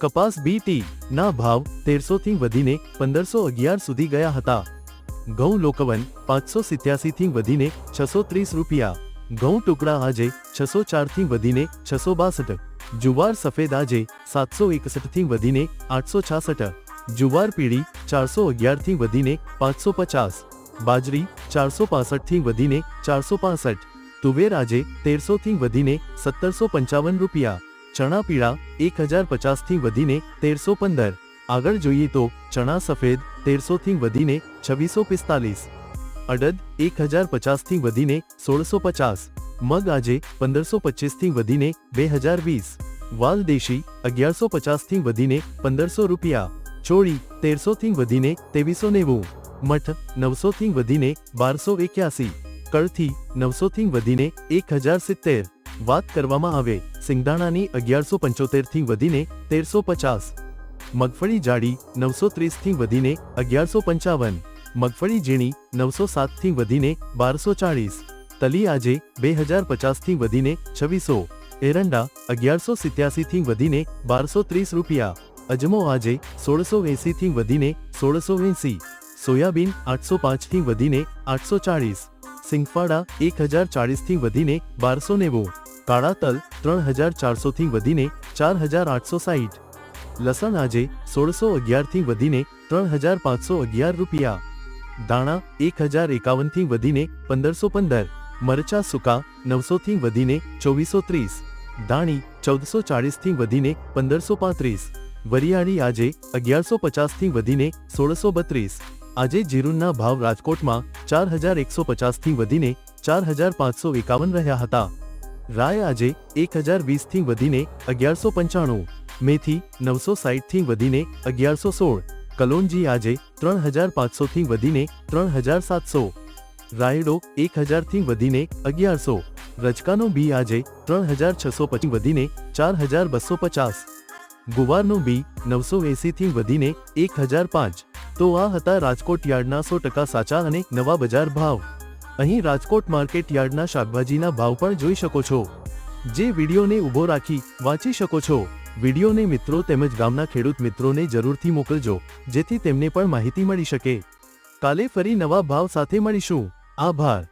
કપાસ બીટી ના ભાવ તેરસો થી વધીને પંદરસો અગિયાર સુધી ગયા હતા. ઘઉં લોકવન પાંચસો સિત્યાસી થી વધીને છસો ત્રીસ રૂપિયા. ઘઉં ટુકડા આજે છસો ચારથી વધીને છસો બાસઠ. જુવાર સફેદ આજે સાતસો એકસઠથી વધીને આઠસો છાસઠ. જુવાર પીળી ચારસો અગિયારથી વધીને પાંચસો પચાસ. બાજરી ચારસો પાસઠથી વધીને ચારસો પાસઠ. તુવેર આજે તેરસો થી વધીને સત્તરસો પંચાવન રૂપિયા. ચણા પીળા એક હજાર પચાસથી વધીને તેરસો પંદર. આગળ જોઈએ તો ચણા સફેદ તેરસો થી વધીને છવ્વીસો પિસ્તાલીસ. અડદ એક હજાર પચાસથી વધીને સોળસો પચાસ. મગ આજે પંદરસો પચીસથી વધીને બે હજાર વીસ. વાલ દેશી અગિયારસો પચાસથી વધીને પંદરસો રૂપિયા. ચોળી તેરસો થી વધીને ત્રેવીસો નેવું. મઠ નવસો થી વધીને બારસો એક્યાસી. કળથી નવસો થી વધીને એક હજાર સિત્તેર. વાત કરવામાં આવે સિંગદાણાની અગિયારસો પંચોતેરથી વધીને તેરસો પચાસ. મગફળી જાડી નવસો ત્રીસથી વધીને અગિયારસો પંચાવન. મગફળી ઝીણી નવસો સાતથી વધીને બારસો ચાળીસ. તલી આજે બે હજાર પચાસથી વધીને છવ્વીસો. એરંડા અગિયારસો સિત્યાસી થી વધીને બારસો ત્રીસ રૂપિયા. અજમો આજે સોળસો એંસીથી વધીને સોળસો એંસી. સોયાબીન આઠસો પાંચથી વધીને આઠસો ચાળીસ. સિંગફાડા એક હજાર ચાળીસથી વધીને બારસો નેવું. કાળા તલ ત્રણ હજાર ચારસોથી વધીને ચાર હજાર આઠસો સાહીઠ લસણ આજે સોળસો અગિયારથી વધીને ત્રણ હજાર પાંચસો અગિયાર રૂપિયા. દાણા એક હજાર એકાવનથી વધીને પંદરસો પંદર. મરચા સૂકા નવસોથી વધીને ચોવીસો ત્રીસ. દાણી ચૌદસો ચાળીસથી વધીને પંદરસો પાંત્રીસ. વરિયાળી આજે અગિયારસો પચાસથી વધીને સોળસો બત્રીસ. આજે જીરુંના ભાવ રાજકોટમાં ચાર હજાર એકસો પચાસથી વધીને ચાર હજાર પાંચસો એકાવન રહ્યા હતા. રાય આજે એક હજાર વીસથી વધીને અગિયારસો પંચાણું, મેથી નવસો સાહીઠથી વધીને અગિયારસો સોળ, કલોનજી આજે ત્રણ હજાર પાંચસોથી વધીને ત્રણ હજાર સાતસો. રાયડો એક હજારથી વધીને અગિયારસો. રજકાનો બી આજે ત્રણ હજાર છસો પછી વધીને ચાર હજાર બસો પચાસ. ગુવારનો બી નવસો એંસીથી વધીને એક હજાર પાંચ. તો આ હતા રાજકોટ યાર્ડના સો ટકા સાચા અને નવા બજાર ભાવ. અહીં રાજકોટ માર્કેટ યાર્ડના શાકભાજીના ભાવ પણ જોઈ શકો છો. જે વિડીયોને ઊભો રાખી વાંચી શકો છો. વિડીયોને મિત્રો તેમજ ગામના ખેડૂત મિત્રોને જરૂરથી મોકલજો, જેથી તેમને પણ માહિતી મળી શકે. કાલે ફરી નવા ભાવ સાથે મળીશું. આભાર.